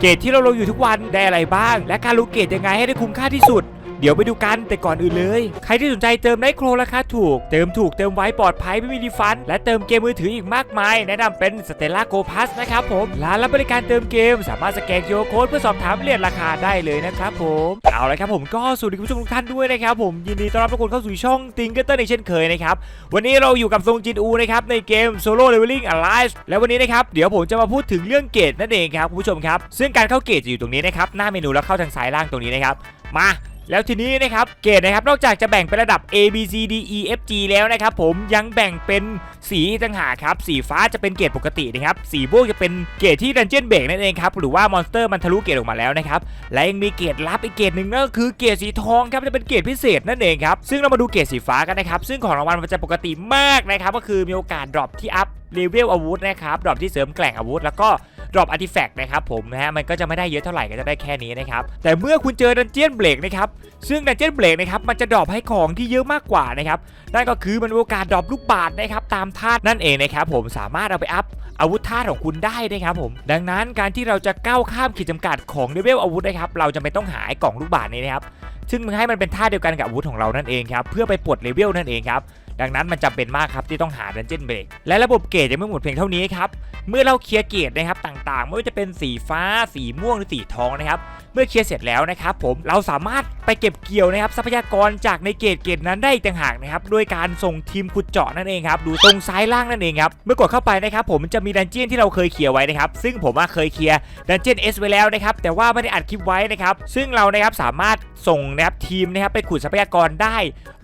เกรดที่เราลงอยู่ทุกวันได้อะไรบ้าง และการลงเกรดยังไงให้ได้คุ้มค่าที่สุด เดี๋ยวไปดูกันแต่ก่อนอื่นเลย ใครที่สนใจเติมไนโครราคาถูก เติมถูกเติมไว้ปลอดภัยไม่มีดีฟัน และเติมเกมมือถืออีกมากมาย แนะนำเป็น Stella Go Pass นะครับผมร้านรับบริการเติมเกม สามารถสแกน QR Code เพื่อสอบถามเรียนราคาได้เลยนะครับผมเอาละครับผมก็สวัสดีคุณผู้ชมทุกท่านด้วยนะครับผมยินดีต้อนรับทุกคนเข้าสู่ช่องติงเกอร์เตอร์ในเช่นเคยนะครับวันนี้เราอยู่กับทรงจินอูนะครับในเกม Solo Leveling Alive และวันนี้นะครับเดี๋ยวผมจะมาพูดถึงเรื่องเกรดนั่นเองครับคุณผู้ชมครับซึ่งการเข้าเกรดจะอยู่ตรงนี้นะครับหน้าเมนูแล้วเข้าทางซ้ายล่างตรงนี้นะครับมา แล้วทีนี้นะครับเกรดนะครับนอกจากจะแบ่งเป็นระดับ A B C D E F G แล้วนะครับผมยังแบ่งเป็นสีต่างหากครับสีฟ้าจะเป็นเกรดปกตินะครับสีม่วงจะเป็นเกรดที่ดันเจียนเบรกนั่นเองครับหรือว่ามอนสเตอร์มันทะลุเกรดออกมาแล้วนะครับและยังมีเกรดลับอีกเกรดหนึ่งนั่นก็คือเกรดสีทองครับจะเป็นเกรดพิเศษนั่นเองครับซึ่งเรามาดูเกรดสีฟ้ากันนะครับซึ่งของรางวัลมันจะปกติมากนะครับก็คือมีโอกาสดรอปที่อัพเลเวลอาวุธนะครับดรอปที่เสริมแกล่งอาวุธแล้วก็ ดรอปอาร์ติแฟกต์นะครับผมนะฮะมันก็จะไม่ได้เยอะเท่าไหร่ก็จะได้แค่นี้นะครับแต่เมื่อคุณเจอดันเจียนเบรกนะครับซึ่งดันเจียนเบรกนะครับมันจะดรอปให้ของที่เยอะมากกว่านะครับนั่นก็คือมันมีโอกาสดรอปลูกบาศนะครับตามธาตุนั่นเองนะครับผมสามารถเอาไปอัพอาวุธธาตุของคุณได้นะครับผม ดังนั้นการที่เราจะก้าวข้ามขีดจำกัดของเลเวลอาวุธนะครับเราจะไม่ต้องหาไอ้กล่องลูกบาศนี้นะครับซึ่งมันให้มันเป็นท่าเดียวกันกับอาวุธของเรานั่นเองครับเพื่อไปปลดเลเวลนั่นเองครับ ดังนั้นมันจำเป็นมากครับที่ต้องหาดันเจียนเบรกและระบบเกรดยังไม่หมดเพียงเท่านี้ครับเมื่อเราเคลียร์เกรดนะครับต่างๆ ไม่ว่าจะเป็นสีฟ้า สีม่วงหรือสีทองนะครับเมื่อเคลียร์เสร็จแล้วนะครับผมเราสามารถไปเก็บเกี่ยวนะครับทรัพยากรจากในเกรดเกรดนั้นได้ต่างหากนะครับโดยการส่งทีมขุดเจาะนั่นเองครับดูตรงซ้ายล่างนั่นเองครับเมื่อกดเข้าไปนะครับผมจะมีดันเจียนที่เราเคยเคลียร์ไว้นะครับซึ่งผมว่าเคยเคลียร์ดันเจียนเอสไว้แล้วนะครับแต่ว่าไม่ได้อัดคลิปไว้นะครับซึ่งเรานะครับสามารถส่งนะครับทีมนะครับไปขุดทรัพยากรได้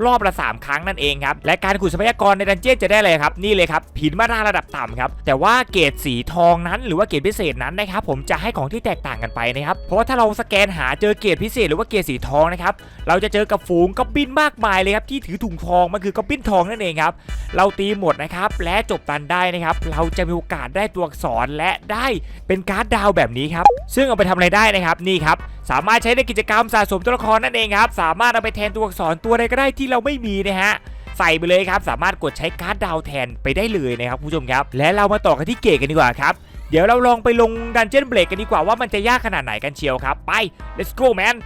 รอบละสามครั้งนั่นเองครับและการขุดทรัพยากรในดันเจี้ยนจะได้เลยครับนี่เลยครับผินมาราระดับต่ำครับแต่ว่าเกรดสีทองนั้น หรือว่าเกรดพิเศษนั้นนะครับผมจะให้ของที่แตกต่างกันไปนะครับเพราะว่าถ้าเราสแกนหาเจอเกรดพิเศษหรือว่าเกรดสีทองนะครับเราจะเจอกับฝูงก๊อบบินมากมายเลยครับที่ถือถุงทองมันคือก๊อบบินทองนั่นเองครับเราตีหมดนะครับและจบตันได้นะครับเราจะมีโอกาสได้ตัวอักษรและได้เป็นการ์ดดาวแบบนี้ครับซึ่งเอาไปทำอะไรได้นะครับนี่ครับสามารถใช้ในกิจกรรมสะสมตัวละครนั่นเองครับสามารถเอาไปแทนตัวอักษรตัวใดก็ได้ที่เราไม่มีนะฮะ ใส่ไปเลยครับ สามารถกดใช้การ์ดดาวแทนไปได้เลยนะครับผู้ชมครับ และเรามาต่อกันที่เกรดกันดีกว่าครับ เดี๋ยวเราลองไปลงดันเจี้ยนเบรกกันดีกว่าว่ามันจะยากขนาดไหนกันเชียวครับ ไป let's go man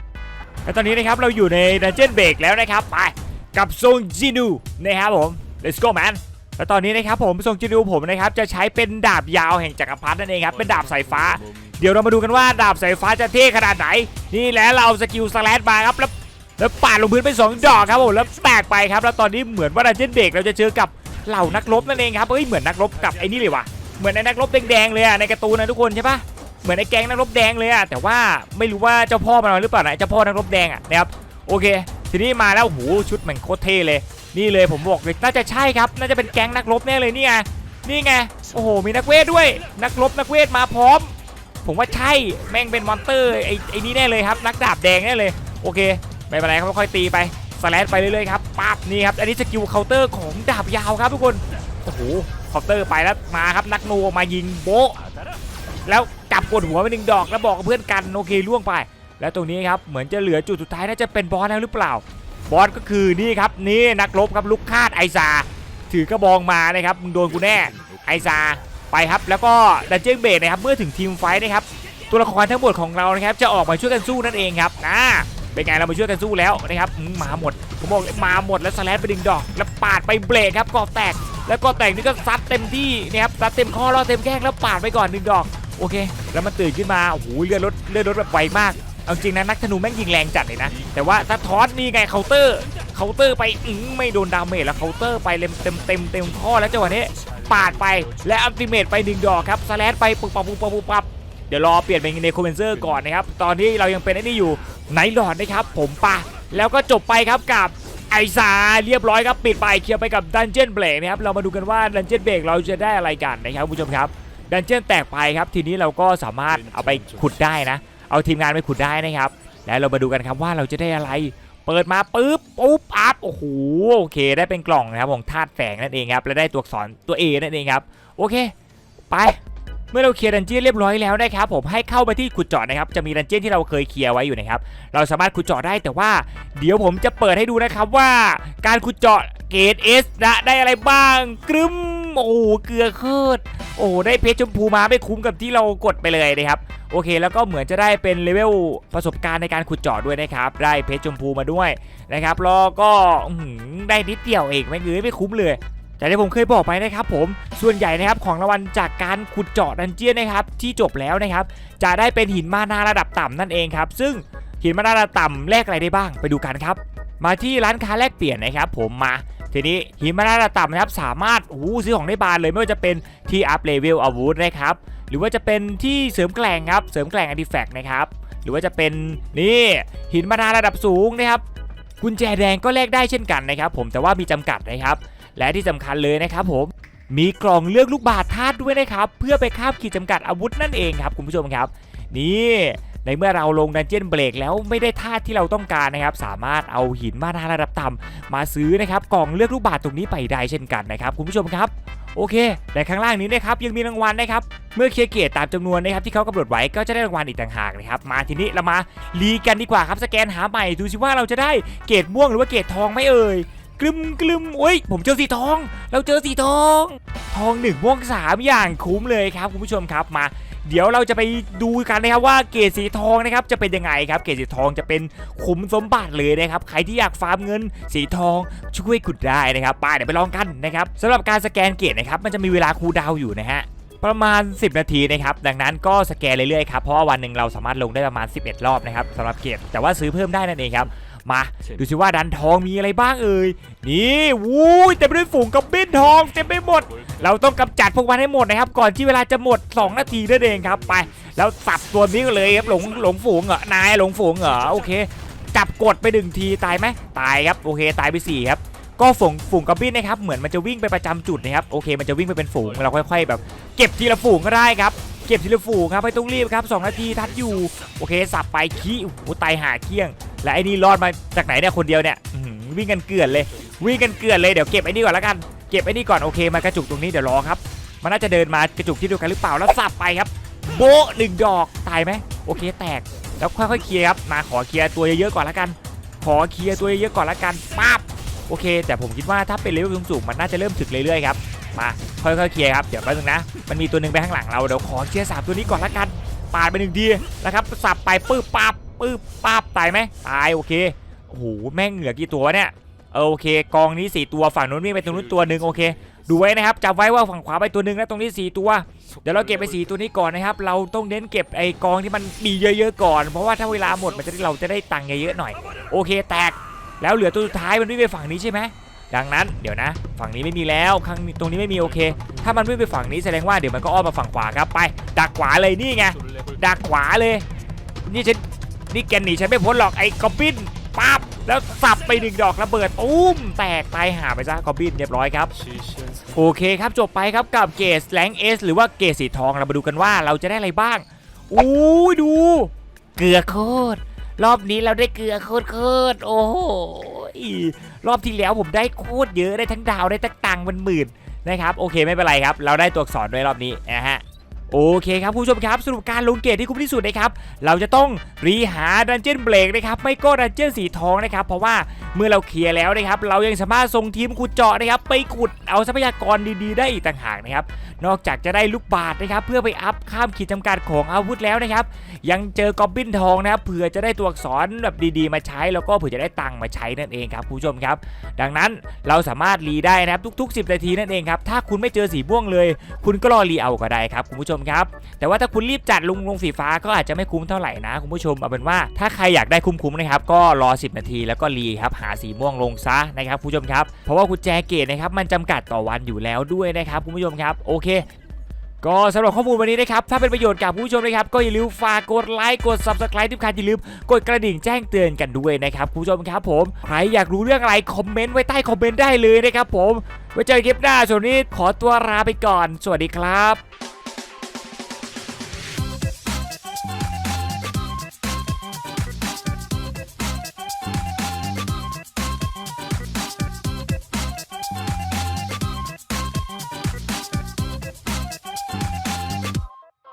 และตอนนี้นะครับเราอยู่ในดันเจี้ยนเบรกแล้วนะครับไปกับโซงจินูนะครับผม let's go man และตอนนี้นะครับผมซงจินูผมนะครับจะใช้เป็นดาบยาวแห่งจักรพรรดินั่นเองครับเป็นดาบสายฟ้า เดี๋ยวเรามาดูกันว่าดาบสายฟ้าจะเท่ขนาดไหน นี่แหละเราเอาสกิลสแลชมาครับแล้ว แล้วปาดลงพื้นไปสองดอกครับผมแล้วแตกไปครับ แล้วตอนนี้เหมือนว่าดันเจียนเบรกเราจะเจอกับเหล่านักรบนั่นเองครับเอ้ยเหมือนนักรบกับไอ้นี่เลยว่ะเหมือนไอ้นักรบแดงๆเลยอะในการ์ตูนนะทุกคนใช่ปะเหมือนไอ้แก๊งนักรบแดงเลยอะแต่ว่าไม่รู้ว่าเจ้าพ่อมันมาหรือเปล่านะเจ้าพ่อนักรบแดงอะนะครับโอเค ทีนี้มาแล้วโอ้โหชุดมันโคตรเท่เลย นี่เลยผมบอกเลยน่าจะใช่ครับน่าจะเป็นแก๊งนักรบแน่เลยนี่ไงนี่ไงโอ้โหมีนักเวทด้วย นักรบนักเวทมาพร้อม ผมว่าใช่แม่งเป็นมอนเตอร์ไอ้ไอ้นี่แน่เลยครับ นักดาบแดงแน่เลยโอเค ไม่เป็นไรครับค่อยตีไปสแลชไปเรื่อยๆครับปั๊บนี่ครับอันนี้สกิลเคาน์เตอร์ของดาบยาวครับทุกคนโอ้โหเคาน์เตอร์ไปแล้วมาครับนักโนมายิงโบแล้วจับกดหัวไปหนึ่งดอกแล้วบอกกับเพื่อนกันโอเคล่วงไป แล้วตรงนี้ครับเหมือนจะเหลือจุดสุดท้ายน่าจะเป็นบอสแล้วหรือเปล่า บอสก็คือนี่ครับนี่นักรบครับลูกคาดไอซาถือกระบองมานะครับมึงโดนกูแน่ไอซาไปครับแล้วก็ดันเจี้ยนเบรกนะครับเมื่อถึงทีมไฟท์นะครับตัวละครทั้งหมดของเรานะครับจะออกมาช่วยกันสู้นั่นเองครับนะ เป็นไงเรามาช่วยกันสู้แล้วนะครับมาหมดผมบอกมาหมดแล้วสแลชไปดึงดอก แล้วปาดไปเบรกครับกอแตก แล้วก็แตกนี่ก็ซัดเต็มที่นะครับซัดเต็มข้อล้วเต็มแข้งแล้วปาดไปก่อนหนึ่งดอกโอเค แล้วมันตื่นขึ้นมาโอ้โหเลือดรถเลือดรถแบบไวมากเอาจริงนะนักธนูแม่งยิงแรงจัดเลยนะ แต่ว่าถ้าทอสนี่ไงเคาน์เตอร์เคาน์เตอร์ไปอืมไม่โดนดาเมจแล้วเคาน์เตอร์ไปเต็มเต็มเต็มเต็มข้อแล้วจังหวะนี้ปาดไปและอัลติเมทไปหนึ่งดอกครับสแลชไปปุบปับปุบปับปุบปับ เดี๋ยวรอเปลี่ยนเป็นเนโคเวนเซอร์ก่อนนะครับ ตอนนี้เรายังเป็นไอ้นี่อยู่ไนท์หลอดนะครับ ผมปะแล้วก็จบไปครับกับไอซาเรียบร้อยครับปิดไปเคลียร์ไปกับดันเจียนเบรกนะครับเรามาดูกันว่าดันเจียนเบรกเราจะได้อะไรกันนะครับคุณผู้ชมครับดันเจียนแตกไปครับ ทีนี้เราก็สามารถเอาไปขุดได้นะ เอาทีมงานไปขุดได้นะครับ แล้วเรามาดูกันครับว่าเราจะได้อะไร เปิดมาปุ๊บปุ๊บอัพโอ้โหโอเค ได้เป็นกล่องนะครับของธาตุแฝงนั่นเองครับและได้ตัวอักษรตัว A นั่นเองครับโอเค ไป เมื่อเราเคลียร์ดันเจี้ยนเรียบร้อยแล้วนะครับผมให้เข้าไปที่ขุดเจาะนะครับจะมีดันเจี้ยนที่เราเคยเคลียร์ไว้อยู่นะครับเราสามารถขุดเจาะได้แต่ว่าเดี๋ยวผมจะเปิดให้ดูนะครับว่าการขุดเจาะเกรดเอสนะได้อะไรบ้างกรึมโอ้เกลือโคตรโอ้ได้เพชรชมพูมาไม่คุ้มกับที่เรากดไปเลยนะครับโอเค แล้วก็เหมือนจะได้เป็นเลเวลประสบการณ์ในการขุดเจาะด้วยนะครับได้เพชรชมพูมาด้วยนะครับแล้วก็ได้นิดเดียวเองไม่เงยไม่คุ้มเลย แต่ที่ผมเคยบอกไปนะครับผมส่วนใหญ่นะครับของรางวัลจากการขุดเจาะดันเจียนนะครับที่จบแล้วนะครับ จะได้เป็นหินมานาระดับต่ำนั่นเองครับ ซึ่งหินมานาระดับต่ำแลกอะไรได้บ้างไปดูกันครับ มาที่ร้านค้าแลกเปลี่ยนนะครับ ผมมาทีนี้หินมานาระดับต่ำนะครับสามารถโอ้โหซื้อของได้บานเลยไม่ว่าจะเป็นที่อัพเลเวลอาวุธนะครับหรือว่าจะเป็นที่เสริมแกล่งครับเสริมแกล่งอ r ิแฟกต์นะครับหรือว่าจะเป็นนี่หินมานาระดับสูงนะครับกุญแจแดงก็แลกได้เช่นกันนะครับ ผมแต่ว่ามีจำกัดนะครับ และที่สำคัญเลยนะครับผมมีกล่องเลือกลูกบาศก์ธาตุด้วยนะครับเพื่อไปคาบขีดจำกัดอาวุธนั่นเองครับคุณผู้ชมครับ นี่ในเมื่อเราลงดันเจียนเบรกแล้วไม่ได้ธาตุที่เราต้องการนะครับ สามารถเอาหินมานาระดับต่ำมาซื้อนะครับกล่องเลือกลูกบาศก์ตรงนี้ไปได้เช่นกันนะครับคุณผู้ชมครับ โอเคแต่ข้างล่างนี้นะครับยังมีรางวัลนะครับเมื่อเคลียร์เกตตามจำนวนนะครับที่เขากำหนดไว้ก็จะได้รางวัลอีกต่างหากนะครับมาทีนี้เรามาลีกันดีกว่าครับสแกนหาใหม่ดูสิว่าเราจะได้เกรดม่วงหรือว่าเกรดทองไหมเอ่ย กลึมกลึมโอ้ย ผมเจอสีทอง เราเจอสีทอง ทองหนึ่งม่วงสามอย่างคุ้มเลยครับคุณผู้ชมครับมา เดี๋ยวเราจะไปดูกันนะครับว่าเกรดสีทองนะครับจะเป็นยังไงครับ เกรดสีทองจะเป็นขุมสมบัติเลยนะครับใครที่อยากฟาร์มเงินสีทองช่วยขุดได้นะครับไปเดี๋ยวไปลองกันนะครับสำหรับการสแกนเกรดนะครับมันจะมีเวลาคูลดาวอยู่นะฮะประมาณ 10 นาทีนะครับดังนั้นก็สแกนเรื่อยๆครับเพราะว่าวันหนึ่งเราสามารถลงได้ประมาณ 11 รอบนะครับสำหรับเกรดแต่ว่าซื้อเพิ่มได้นั่นเองครับ มาดูสิว่าดันทองมีอะไรบ้างเอ่ยนี่วู้ยเต็มไปด้วยฝูงกอบบินทองเต็มไปหมด เราต้องกำจัดพวกมันให้หมดนะครับ ก่อนที่เวลาจะหมด 2 นาทีนั่นเองครับไปแล้วสับตัวนี้กันเลยครับหลงหลงฝูงเหรอนายหลงฝูงเหรอโอเคจับกดไปหนึ่งทีตายไหมตายครับโอเคตายไปสี่ครับก็ฝูงฝูงกอบบินนะครับเหมือนมันจะวิ่งไปประจำจุดนะครับโอเคมันจะวิ่งไปเป็นฝูงเราค่อย ๆ แบบ เก็บทีละฝูงก็ได้ครับเก็บทีละฝูงครับไม่ต้องรีบครับสองนาทีทัดอยู่โอเคสับไปขี้โอ้โหตายหาเกี้ยง และไอ้นี่รอดมาจากไหนเนี่ยคนเดียวเนี่ยวิ่งกันเกลื่อนเลย วิ่งกันเกลื่อนเลยเดี๋ยวเก็บไอ้นี่ก่อนล้วกันเก็บไอ้นี่ก่อนโอเคมากระจุกตรงนี้เดี๋ยวรอครับมันน่าจะเดินมากระจุกที่เดียวกันหรือเปล่าแล้วสับไปครับโบะหนึ่งดอกตายไหมโอเคแตกแล้วค่อยๆเคลียร์ครับมาขอเคลียร์ตัวเยอะๆก่อนล้วกัน ขอเคลียร์ตัวเยอะๆก่อนล้วกันปั๊บโอเค แต่ผมคิดว่าถ้าเป็นเลเวลสูงๆมันน่าจะเริ่มถึกเรื่อยๆครับมาค่อยๆเคลียร์ครับเดี๋ยวแป๊บนึงนะมันมีตัวหนึ่งไปข้างหลังเราเดี๋ยวขอเคลียร์สามตัวนี้ก่อนล้วกันปาดไปหนึ่งทีนะครับสับไปปื้บปั๊บ ปื้บปั๊บตายไหมตายโอเคโอ้โหแม่งเหลือกี่ตัวเนี่ยเออโอเค กองนี้ 4 ตัวฝั่งนู้นมีไปตรงนู้นตัวหนึ่งโอเค ดูไว้นะครับจำไว้ว่าฝั่งขวาไปตัวหนึ่งแล้วตรงนี้ 4 ตัว เดี๋ยวเราเก็บไป4ตัวนี้ก่อนนะครับ เราต้องเน้นเก็บไอ้กองที่มันมีเยอะๆก่อน เพราะว่าถ้าเวลาหมดมันจะได้เราจะได้ตังค์เยอะๆหน่อย โอเคแตกแล้วเหลือตัวสุดท้ายมันวิ่งไปฝั่งนี้ใช่ไหมดังนั้นเดี๋ยวนะ ฝั่งนี้ไม่มีแล้วข้างตรงนี้ไม่มีโอเค ถ้ามันวิ่งไปฝั่งนี้แสดงว่าเดี๋ยวมันก็อ้อมมาฝั่งขวาครับไป ดักขวาเลยนี่ไงดักขวาเลย นี่ฉัน นี่แกหนีฉันไม่พ้นหรอกไอ้กอบบินปั๊บแล้วสับไปหนึ่งดอกระเบิดตุ้มแตกตายหาไปซะกอบบินเรียบร้อยครับโอเคครับจบไปครับกับเกสแลงเอสหรือว่าเกสสีทองเรามาดูกันว่าเราจะได้อะไรบ้างอู้ดู เกลือโคตรรอบนี้เราได้เกลือโคตรโคตรโอ้โหรอบที่แล้วผมได้โคตรเยอะได้ทั้งดาวได้ทั้งตังค์เป็นหมื่นนะครับโอเคไม่เป็นไรครับ เราได้ตัวอักษรด้วยรอบนี้นะฮะ โอเคครับผู้ชมครับสรุปการลงเกตที่คุ้มที่สุดนะครับเราจะต้องรีหาดันเจียนเบรกนะครับไม่ก็ดันเจียนสีทองนะครับเพราะว่าเมื่อเราเคลียร์แล้วนะครับเรายังสามารถส่งทีมขุดเจาะนะครับไปขุดเอาทรัพยากรดีๆ ได้อีกต่างหากนะครับนอกจากจะได้ลูกบาศก์นะครับเพื่อไปอัพข้ามขีดจำกัดของอาวุธแล้วนะครับยังเจอกอบบินทองนะครับเผื่อจะได้ตัวอักษรแบบดีๆ มาใช้แล้วก็เผื่อจะได้ตังค์มาใช้นั่นเองครับผู้ชมครับ ดังนั้นเราสามารถรีได้นะครับทุก ๆ 10 นาทีนั่นเองครับถ้าคุณไม่เจอสีม่วงเลย คุณก็รอรีเอาก็ได้ครับคุณผู้ชมครับ แต่ว่าถ้าคุณรีบจัดลงลงสีฟ้าก็อาจจะไม่คุ้มเท่าไหร่นะคุณผู้ชมเอาเป็นว่าถ้าใครอยากได้คุ้มๆนะครับก็รอ 10 นาทีแล้วก็รีครับหาสีม่วงลงซะนะครับคุณผู้ชมครับเพราะว่ากุญแจเกตนะครับมันจำกัดต่อวันอยู่แล้วด้วยนะครับคุณผู้ชมครับโอเคก็สำหรับข้อมูลวันนี้นะครับ ถ้าเป็นประโยชน์กับผู้ชมนะครับ ก็อย่าลืมฝากกดไลค์กด subscribe ที่สำคัญอย่าลืมกดกระดิ่งแจ้งเตือนกันด้วยนะครับผู้ชมครับผม ใครอยากรู้เรื่องอะไร คอมเมนต์ไว้ใต้คอมเมนต์ได้เลยนะครับผม ไว้เจอกันคลิปหน้าส่วนนี้ขอตัวลาไปก่อน สวัสดีครับ